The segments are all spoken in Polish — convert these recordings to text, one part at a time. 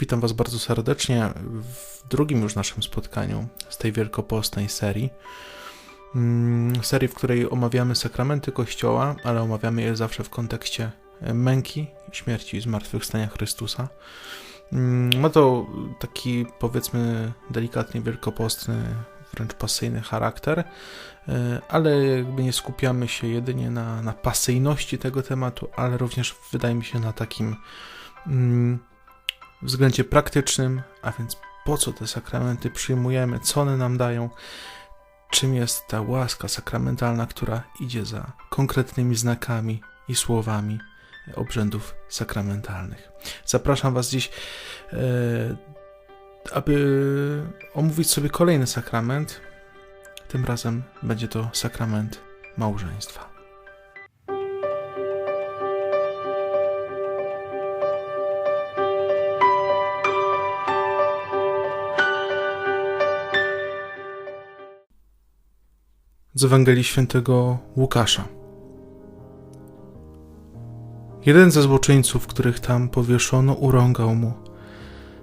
Witam Was bardzo serdecznie w drugim już naszym spotkaniu z tej wielkopostnej serii. Mm, Serii, w której omawiamy sakramenty Kościoła, ale omawiamy je zawsze w kontekście męki, śmierci i zmartwychwstania Chrystusa. Mm, Ma to taki, powiedzmy, delikatnie wielkopostny, wręcz pasyjny charakter, e, ale jakby nie skupiamy się jedynie na, na pasyjności tego tematu, ale również wydaje mi się na takim mm, względzie praktycznym, a więc po co te sakramenty przyjmujemy, co one nam dają, czym jest ta łaska sakramentalna, która idzie za konkretnymi znakami i słowami obrzędów sakramentalnych. Zapraszam Was dziś, e, aby omówić sobie kolejny sakrament. Tym razem będzie to sakrament małżeństwa. Z Ewangelii Świętego Łukasza. Jeden ze złoczyńców, których tam powieszono, urągał mu: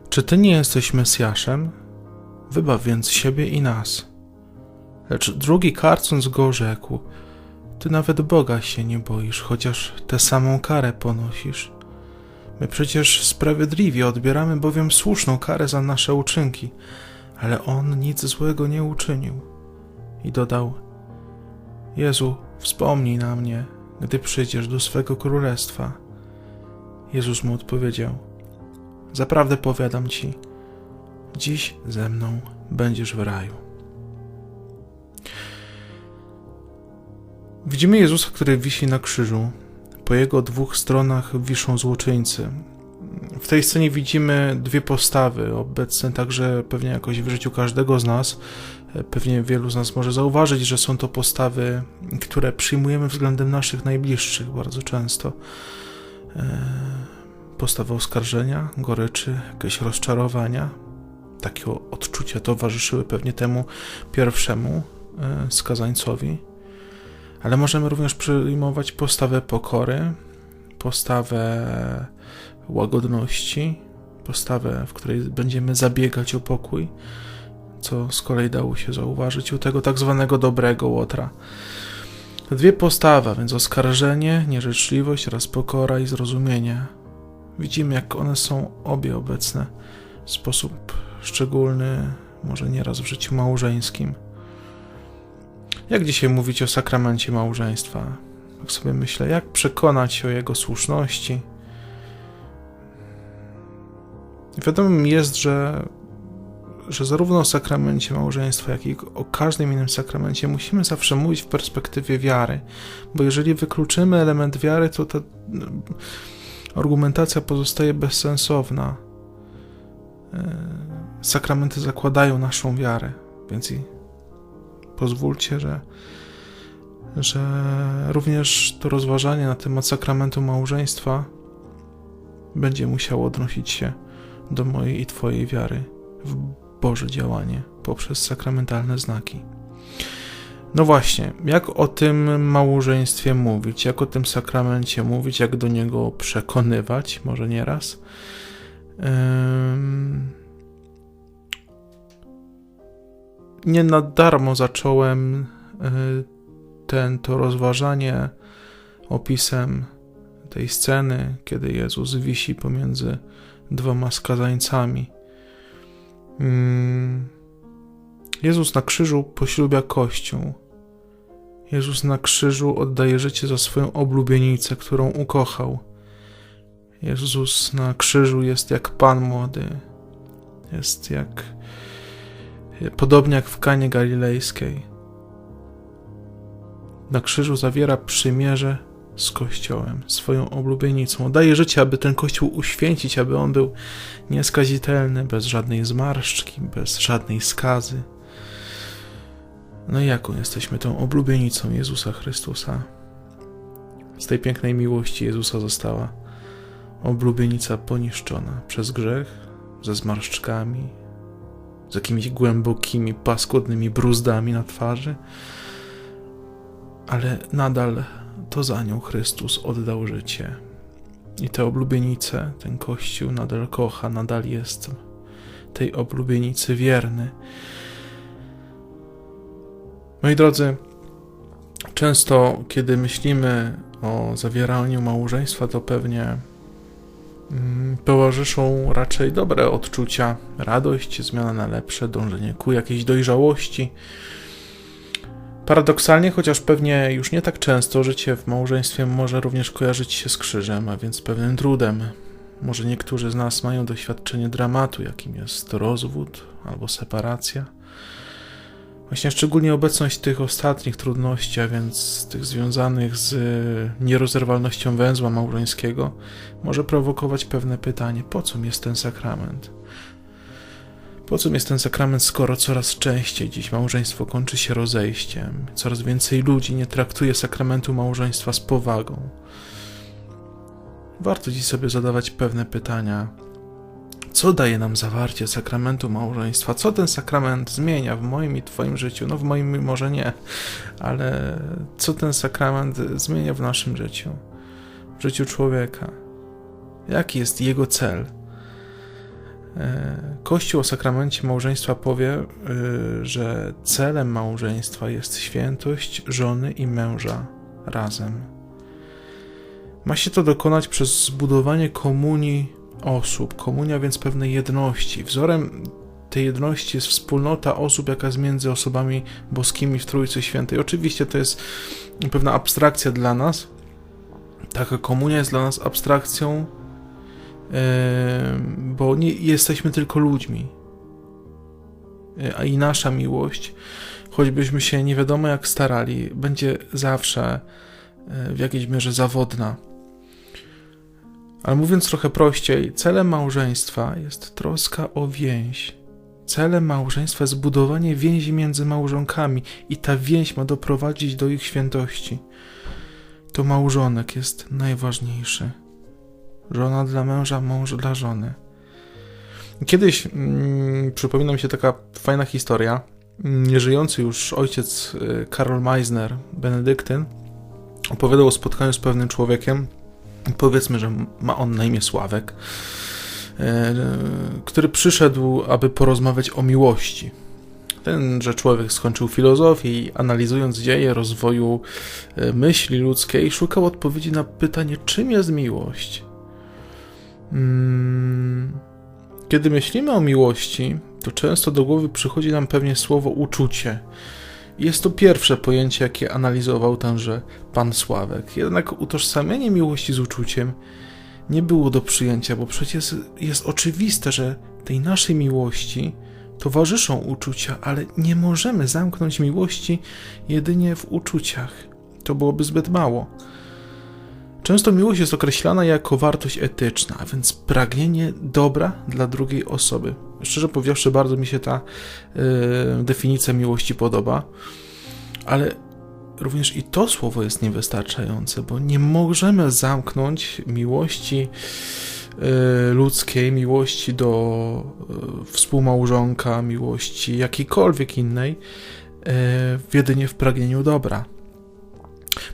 Czy ty nie jesteś Mesjaszem? Wybaw więc siebie i nas. Lecz drugi, karcąc go, rzekł: Ty nawet Boga się nie boisz, chociaż tę samą karę ponosisz. My przecież sprawiedliwie odbieramy bowiem słuszną karę za nasze uczynki, ale on nic złego nie uczynił. I dodał: Jezu, wspomnij na mnie, gdy przyjdziesz do swego królestwa. Jezus mu odpowiedział: Zaprawdę powiadam ci, dziś ze mną będziesz w raju. Widzimy Jezusa, który wisi na krzyżu. Po jego dwóch stronach wiszą złoczyńcy. W tej scenie widzimy dwie postawy, obecne także pewnie jakoś w życiu każdego z nas. Pewnie wielu z nas może zauważyć, że są to postawy, które przyjmujemy względem naszych najbliższych bardzo często. E, Postawy oskarżenia, goryczy, jakieś rozczarowania. Takie odczucia towarzyszyły pewnie temu pierwszemu e, skazańcowi. Ale możemy również przyjmować postawę pokory, postawę łagodności, postawę, w której będziemy zabiegać o pokój co z kolei dało się zauważyć u tego tak zwanego dobrego łotra. Dwie postawy, więc oskarżenie, nieżyczliwość oraz pokora i zrozumienie. Widzimy, jak one są obie obecne w sposób szczególny, może nieraz w życiu małżeńskim. Jak dzisiaj mówić o sakramencie małżeństwa? Tak sobie myślę, jak przekonać się o jego słuszności? Wiadomym jest, że że zarówno o sakramencie małżeństwa, jak i o każdym innym sakramencie musimy zawsze mówić w perspektywie wiary, bo jeżeli wykluczymy element wiary, to ta argumentacja pozostaje bezsensowna. Sakramenty zakładają naszą wiarę, więc i pozwólcie, że, że również to rozważanie na temat sakramentu małżeństwa będzie musiało odnosić się do mojej i Twojej wiary w Boże działanie poprzez sakramentalne znaki. No właśnie, jak o tym małżeństwie mówić, jak o tym sakramencie mówić, jak do niego przekonywać, może nieraz. Ym... Nie na darmo zacząłem y, ten, to rozważanie opisem tej sceny, kiedy Jezus wisi pomiędzy dwoma skazańcami. Jezus na krzyżu poślubia Kościół. Jezus na krzyżu oddaje życie za swoją oblubienicę, którą ukochał. Jezus na krzyżu jest jak Pan młody. Jest jak. Podobnie jak w Kanie Galilejskiej. Na krzyżu zawiera przymierze z Kościołem, swoją oblubienicą. Daje życie, aby ten Kościół uświęcić, aby on był nieskazitelny, bez żadnej zmarszczki, bez żadnej skazy. No i jaką jesteśmy tą oblubienicą Jezusa Chrystusa? Z tej pięknej miłości Jezusa została oblubienica poniszczona przez grzech, ze zmarszczkami, z jakimiś głębokimi, paskudnymi bruzdami na twarzy, ale nadal to za nią Chrystus oddał życie. I te oblubienice, ten kościół nadal kocha, nadal jest tej oblubienicy wierny. Moi drodzy, często kiedy myślimy o zawieraniu małżeństwa, to pewnie mm, towarzyszą raczej dobre odczucia, radość, zmiana na lepsze, dążenie ku jakiejś dojrzałości. Paradoksalnie, chociaż pewnie już nie tak często, życie w małżeństwie może również kojarzyć się z krzyżem, a więc pewnym trudem. Może niektórzy z nas mają doświadczenie dramatu, jakim jest rozwód albo separacja. Właśnie szczególnie obecność tych ostatnich trudności, a więc tych związanych z nierozerwalnością węzła małżeńskiego, może prowokować pewne pytanie: po co jest ten sakrament? Po co jest ten sakrament, skoro coraz częściej dziś małżeństwo kończy się rozejściem? Coraz więcej ludzi nie traktuje sakramentu małżeństwa z powagą. Warto dziś sobie zadawać pewne pytania. Co daje nam zawarcie sakramentu małżeństwa? Co ten sakrament zmienia w moim i Twoim życiu? No, w moim może nie, ale co ten sakrament zmienia w naszym życiu? W życiu człowieka? Jaki jest jego cel? E, Kościół o sakramencie małżeństwa powie, e, że celem małżeństwa jest świętość żony i męża razem. Ma się to dokonać przez zbudowanie komunii osób. Komunia więc pewnej jedności. Wzorem tej jedności jest wspólnota osób, jaka jest między osobami boskimi w Trójcy Świętej. Oczywiście to jest pewna abstrakcja dla nas. Taka komunia jest dla nas abstrakcją bo nie jesteśmy tylko ludźmi. A i nasza miłość, choćbyśmy się nie wiadomo jak starali, będzie zawsze e, w jakiejś mierze zawodna. Ale mówiąc trochę prościej, celem małżeństwa jest troska o więź. Celem małżeństwa jest budowanie więzi między małżonkami i ta więź ma doprowadzić do ich świętości. To małżonek jest najważniejszy. Żona dla męża, mąż dla żony. Kiedyś mm, przypomina mi się taka fajna historia. Nieżyjący już ojciec y, Karol Meisner, benedyktyn, opowiadał o spotkaniu z pewnym człowiekiem. Powiedzmy, że ma on na imię Sławek, y, który przyszedł, aby porozmawiać o miłości. Tenże człowiek skończył filozofię i analizując dzieje rozwoju y, myśli ludzkiej, szukał odpowiedzi na pytanie, czym jest miłość. Mm, kiedy myślimy o miłości, to często do głowy przychodzi nam pewnie słowo uczucie. Jest to pierwsze pojęcie, jakie analizował tenże pan Sławek. Jednak utożsamienie miłości z uczuciem nie było do przyjęcia, bo przecież jest oczywiste, że tej naszej miłości towarzyszą uczucia, ale nie możemy zamknąć miłości jedynie w uczuciach. To byłoby zbyt mało. Często miłość jest określana jako wartość etyczna, a więc pragnienie dobra dla drugiej osoby. Szczerze powiedziawszy, bardzo mi się ta y, definicja miłości podoba, ale również i to słowo jest niewystarczające, bo nie możemy zamknąć miłości y, ludzkiej, miłości do y, współmałżonka, miłości jakiejkolwiek innej, jedynie w pragnieniu dobra.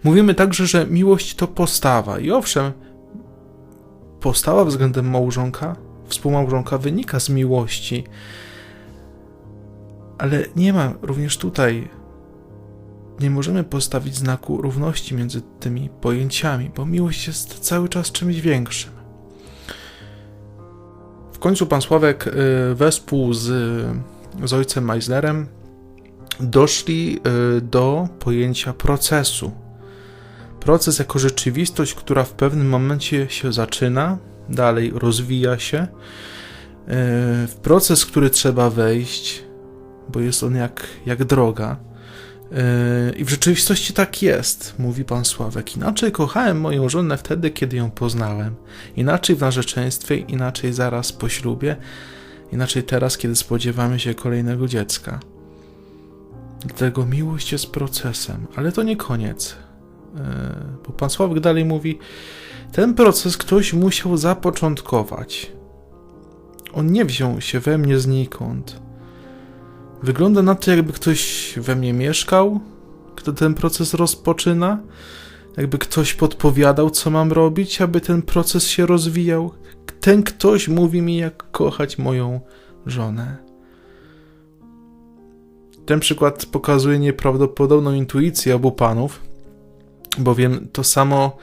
Mówimy także, że miłość to postawa. I owszem, postawa względem małżonka, współmałżonka wynika z miłości, ale nie ma również tutaj, nie możemy postawić znaku równości między tymi pojęciami, bo miłość jest cały czas czymś większym. W końcu pan Sławek y, wespół z, z ojcem Meisnerem doszli y, do pojęcia procesu Proces jako rzeczywistość, która w pewnym momencie się zaczyna, dalej rozwija się, e, w proces, który trzeba wejść, bo jest on jak, jak droga. E, I w rzeczywistości tak jest, mówi pan Sławek. Inaczej kochałem moją żonę wtedy, kiedy ją poznałem. Inaczej w narzeczeństwie, inaczej zaraz po ślubie, inaczej teraz, kiedy spodziewamy się kolejnego dziecka. Dlatego miłość jest procesem, ale to nie koniec. E, bo pan Sławek dalej mówi, ten proces ktoś musiał zapoczątkować. On nie wziął się we mnie znikąd. Wygląda na to, jakby ktoś we mnie mieszkał, kto ten proces rozpoczyna, jakby ktoś podpowiadał, co mam robić, aby ten proces się rozwijał. Ten ktoś mówi mi, jak kochać moją żonę. Ten przykład pokazuje nieprawdopodobną intuicję obu panów, bowiem to samo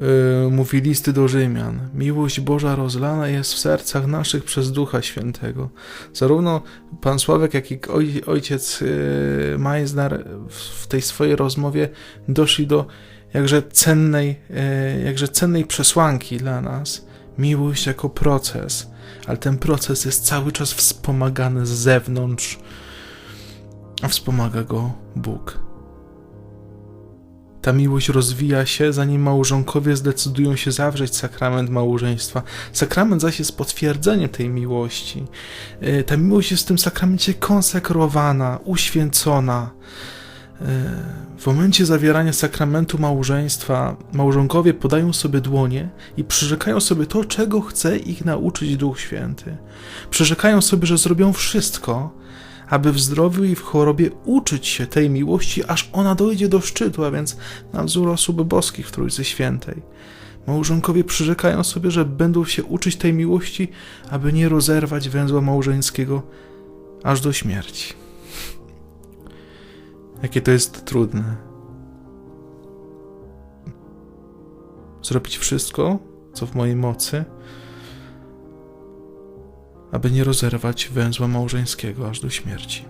yy, mówi listy do Rzymian. Miłość Boża rozlana jest w sercach naszych przez Ducha Świętego. Zarówno pan Sławek, jak i oj, ojciec yy, Meisner w tej swojej rozmowie doszli do jakże cennej, yy, jakże cennej przesłanki dla nas. Miłość jako proces, ale ten proces jest cały czas wspomagany z zewnątrz, a wspomaga go Bóg. Ta miłość rozwija się, zanim małżonkowie zdecydują się zawrzeć sakrament małżeństwa. Sakrament zaś jest potwierdzeniem tej miłości. E, ta miłość jest w tym sakramencie konsekrowana, uświęcona. E, w momencie zawierania sakramentu małżeństwa małżonkowie podają sobie dłonie i przyrzekają sobie to, czego chce ich nauczyć Duch Święty. Przyrzekają sobie, że zrobią wszystko, aby w zdrowiu i w chorobie uczyć się tej miłości, aż ona dojdzie do szczytu, a więc na wzór osób boskich w Trójcy Świętej. Małżonkowie przyrzekają sobie, że będą się uczyć tej miłości, aby nie rozerwać węzła małżeńskiego aż do śmierci. Jakie to jest trudne. Zrobić wszystko, co w mojej mocy, aby nie rozerwać węzła małżeńskiego aż do śmierci.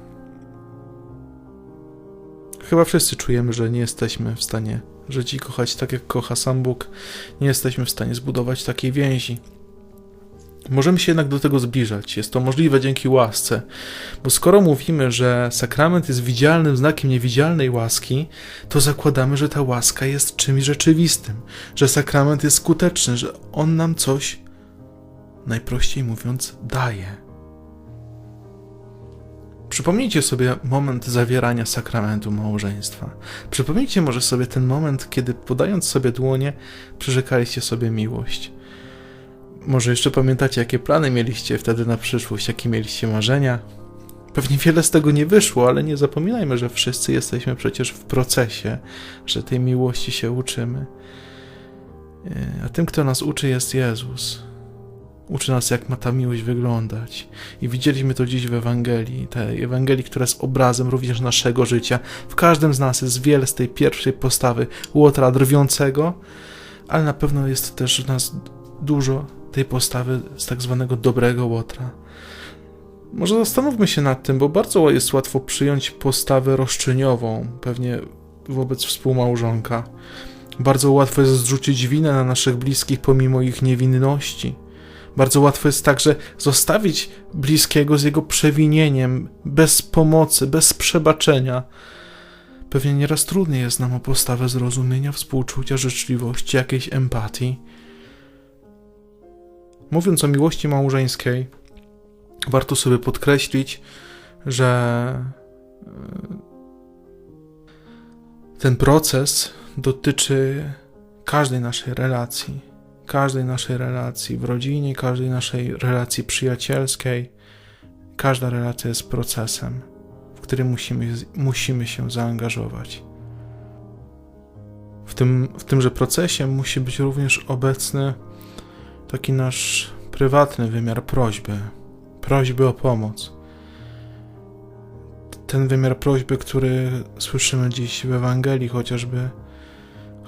Chyba wszyscy czujemy, że nie jesteśmy w stanie żyć i kochać tak, jak kocha sam Bóg. Nie jesteśmy w stanie zbudować takiej więzi. Możemy się jednak do tego zbliżać. Jest to możliwe dzięki łasce, bo skoro mówimy, że sakrament jest widzialnym znakiem niewidzialnej łaski, to zakładamy, że ta łaska jest czymś rzeczywistym, że sakrament jest skuteczny, że on nam coś najprościej mówiąc, daje. Przypomnijcie sobie moment zawierania sakramentu małżeństwa. Przypomnijcie może sobie ten moment, kiedy podając sobie dłonie, przyrzekaliście sobie miłość. Może jeszcze pamiętacie, jakie plany mieliście wtedy na przyszłość, jakie mieliście marzenia. Pewnie wiele z tego nie wyszło, ale nie zapominajmy, że wszyscy jesteśmy przecież w procesie, że tej miłości się uczymy. A tym, kto nas uczy, jest Jezus. Uczy nas, jak ma ta miłość wyglądać. I widzieliśmy to dziś w Ewangelii, tej Ewangelii, która jest obrazem również naszego życia. W każdym z nas jest wiele z tej pierwszej postawy łotra drwiącego, ale na pewno jest też w nas dużo tej postawy z tak zwanego dobrego łotra. Może zastanówmy się nad tym, bo bardzo jest łatwo przyjąć postawę roszczeniową, pewnie wobec współmałżonka. Bardzo łatwo jest zrzucić winę na naszych bliskich pomimo ich niewinności. Bardzo łatwo jest także zostawić bliskiego z jego przewinieniem, bez pomocy, bez przebaczenia. Pewnie nieraz trudniej jest nam o postawę zrozumienia, współczucia, życzliwości, jakiejś empatii. Mówiąc o miłości małżeńskiej, warto sobie podkreślić, że e, ten proces dotyczy każdej naszej relacji każdej naszej relacji w rodzinie, każdej naszej relacji przyjacielskiej. Każda relacja jest procesem, w którym musimy, musimy się zaangażować. W, tym, w tymże procesie musi być również obecny taki nasz prywatny wymiar prośby, prośby o pomoc. Ten wymiar prośby, który słyszymy dziś w Ewangelii, chociażby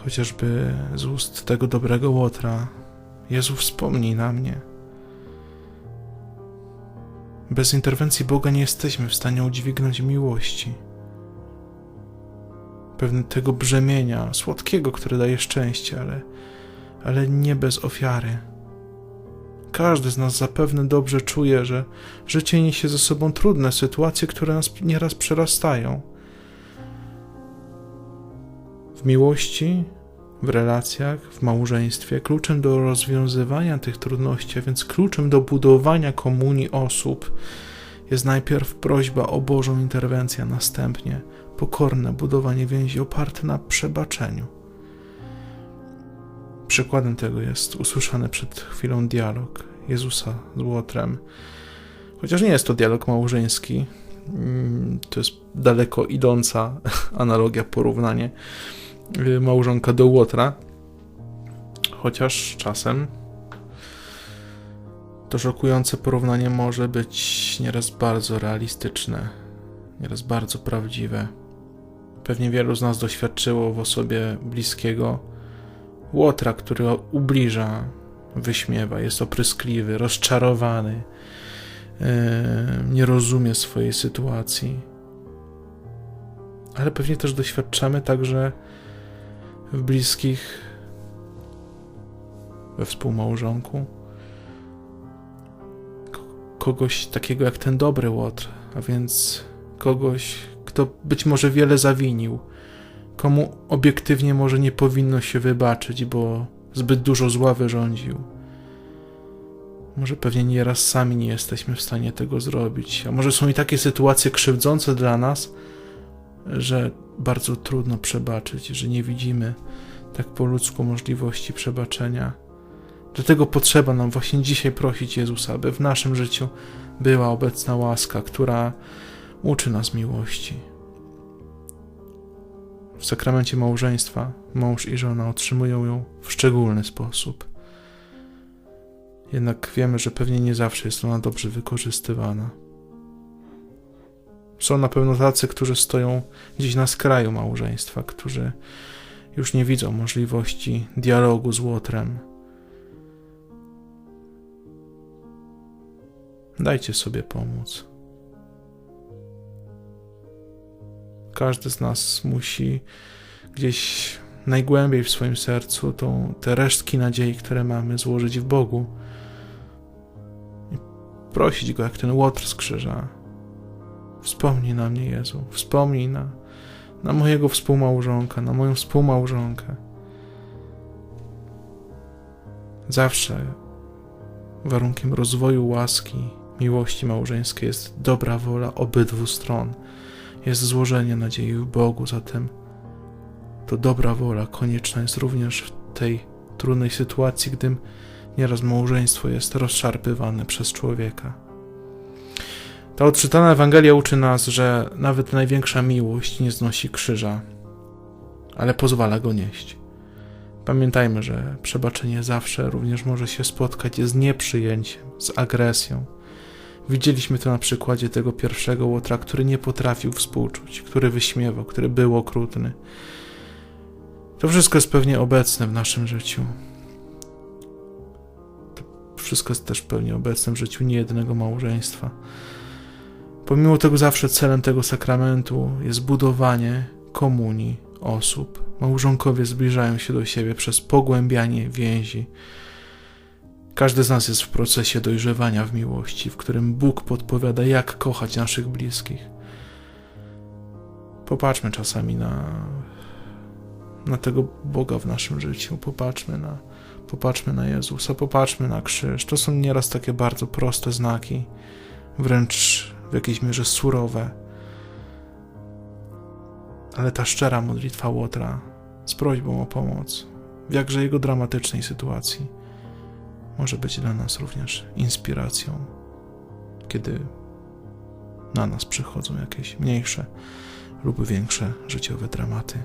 chociażby z ust tego dobrego łotra. Jezu, wspomnij na mnie. Bez interwencji Boga nie jesteśmy w stanie udźwignąć miłości. Pewne tego brzemienia, słodkiego, które daje szczęście, ale, ale nie bez ofiary. Każdy z nas zapewne dobrze czuje, że życie niesie ze sobą trudne sytuacje, które nas nieraz przerastają w miłości, w relacjach, w małżeństwie, kluczem do rozwiązywania tych trudności, a więc kluczem do budowania komunii osób jest najpierw prośba o Bożą interwencję, następnie pokorne budowanie więzi oparte na przebaczeniu. Przykładem tego jest usłyszany przed chwilą dialog Jezusa z Łotrem. Chociaż nie jest to dialog małżeński, mm, to jest daleko idąca analogia, porównanie małżonka do Łotra. Chociaż czasem to szokujące porównanie może być nieraz bardzo realistyczne, nieraz bardzo prawdziwe. Pewnie wielu z nas doświadczyło w osobie bliskiego Łotra, który ubliża, wyśmiewa, jest opryskliwy, rozczarowany, yy, nie rozumie swojej sytuacji. Ale pewnie też doświadczamy także w bliskich, we współmałżonku, kogoś takiego jak ten dobry Łotr, a więc kogoś, kto być może wiele zawinił, komu obiektywnie może nie powinno się wybaczyć, bo zbyt dużo zła wyrządził. Może pewnie nieraz sami nie jesteśmy w stanie tego zrobić, a może są i takie sytuacje krzywdzące dla nas, że bardzo trudno przebaczyć, że nie widzimy tak po ludzku możliwości przebaczenia. Dlatego potrzeba nam właśnie dzisiaj prosić Jezusa, aby w naszym życiu była obecna łaska, która uczy nas miłości. W sakramencie małżeństwa mąż i żona otrzymują ją w szczególny sposób. Jednak wiemy, że pewnie nie zawsze jest ona dobrze wykorzystywana. Są na pewno tacy, którzy stoją gdzieś na skraju małżeństwa, którzy już nie widzą możliwości dialogu z łotrem. Dajcie sobie pomóc. Każdy z nas musi gdzieś najgłębiej w swoim sercu tą, te resztki nadziei, które mamy, złożyć w Bogu i prosić Go, jak ten łotr z krzyża. Wspomnij na mnie, Jezu, wspomnij na, na mojego współmałżonka, na moją współmałżonkę. Zawsze warunkiem rozwoju łaski, miłości małżeńskiej jest dobra wola obydwu stron – jest złożenie nadziei w Bogu, zatem to dobra wola konieczna jest również w tej trudnej sytuacji, gdy nieraz małżeństwo jest rozszarpywane przez człowieka. Ta odczytana Ewangelia uczy nas, że nawet największa miłość nie znosi krzyża, ale pozwala go nieść. Pamiętajmy, że przebaczenie zawsze również może się spotkać z nieprzyjęciem, z agresją, Widzieliśmy to na przykładzie tego pierwszego łotra, który nie potrafił współczuć, który wyśmiewał, który był okrutny. To wszystko jest pewnie obecne w naszym życiu. To wszystko jest też pewnie obecne w życiu niejednego małżeństwa. Pomimo tego zawsze celem tego sakramentu jest budowanie komunii osób. Małżonkowie zbliżają się do siebie przez pogłębianie więzi, każdy z nas jest w procesie dojrzewania w miłości, w którym Bóg podpowiada, jak kochać naszych bliskich. Popatrzmy czasami na, na tego Boga w naszym życiu, popatrzmy na, popatrzmy na Jezusa, popatrzmy na krzyż. To są nieraz takie bardzo proste znaki, wręcz w jakiejś mierze surowe. Ale ta szczera modlitwa Łotra z prośbą o pomoc w jakże jego dramatycznej sytuacji może być dla nas również inspiracją, kiedy na nas przychodzą jakieś mniejsze lub większe życiowe dramaty.